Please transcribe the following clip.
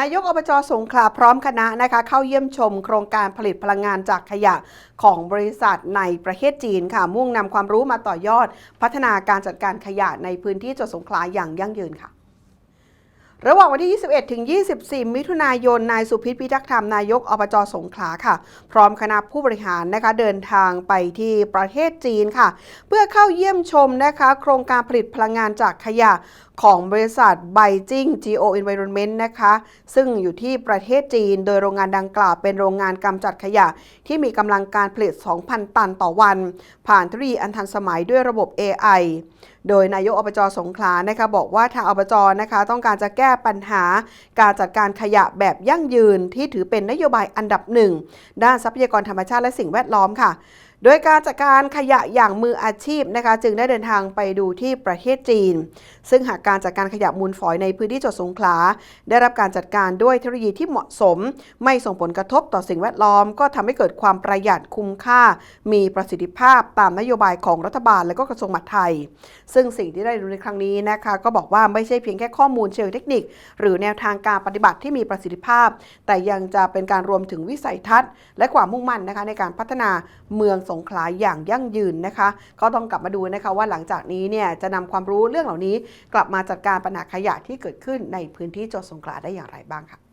นายกอบจสงขลาพร้อมคณะนะคะเข้าเยี่ยมชมโครงการผลิตพลังงานจากขยะของบริษัทในประเทศจีนค่ะ มุ่งนำความรู้มาต่อยอด พัฒนาการจัดการขยะในพื้นที่จังหวัดสงขลาอย่างยั่งยืนค่ะ ระหว่างวันที่ 21 ถึง 24 มิถุนายน นายสุพิษพิทักษ์ธรรม นายกอบจสงขลาค่ะ พร้อมคณะผู้บริหารนะคะเดินทางไปที่ประเทศจีนค่ะ เพื่อเข้าเยี่ยมชมนะคะ โครงการผลิตพลังงานจากขยะของบริษัทไบจิง Geo Environment นะคะ ซึ่งอยู่ที่ประเทศจีน โดยโรงงานดังกล่าวเป็นโรงงานกำจัดขยะ ที่มีกำลังการผลิต 2,000 ตันต่อวัน ผ่านเทคโนโลยีอันทันสมัยด้วยระบบ AI โดยนายกอบจสงขลานะคะบอกว่าทางอบจนะคะ ต้องการจะแก้ก้ปัญหา การจัดการขยะแบบยั่งยืนที่ถือเป็นนโยบายอันดับหนึ่งด้านทรัพยากรธรรมชาติและสิ่งแวดล้อมค่ะ โดยการจัดการขยะอย่างมืออาชีพนะคะ จึงได้เดินทางไปดูที่ประเทศจีน ซึ่งหากการจัดการขยะมูลฝอยในพื้นที่จังหวัดสงขลา ได้รับการจัดการด้วยเทคโนโลยีที่เหมาะสม ไม่ส่งผลกระทบต่อสิ่งแวดล้อม ก็ทำให้เกิดความประหยัดคุ้มค่า มีประสิทธิภาพตามนโยบายของรัฐบาลและก็กระทรวงมหาดไทย ซึ่งสิ่งที่ได้รู้ในครั้งนี้นะคะ ก็บอกว่าไม่ใช่เพียงแค่ข้อมูลเชิงเทคนิค หรือแนวทางการปฏิบัติที่มีประสิทธิภาพ แต่ยังจะเป็นการรวมถึงวิสัยทัศน์ และความมุ่งมั่นนะคะในการพัฒนาเมืองสงขลาอย่างยั่งยืนนะคะ ก็ต้องกลับมาดูนะคะว่าหลังจากนี้เนี่ยจะนำความรู้เรื่องเหล่านี้ กลับมาจัดการปัญหาขยะที่เกิดขึ้นในพื้นที่จังหวัดสงขลาได้อย่างไรบ้างค่ะ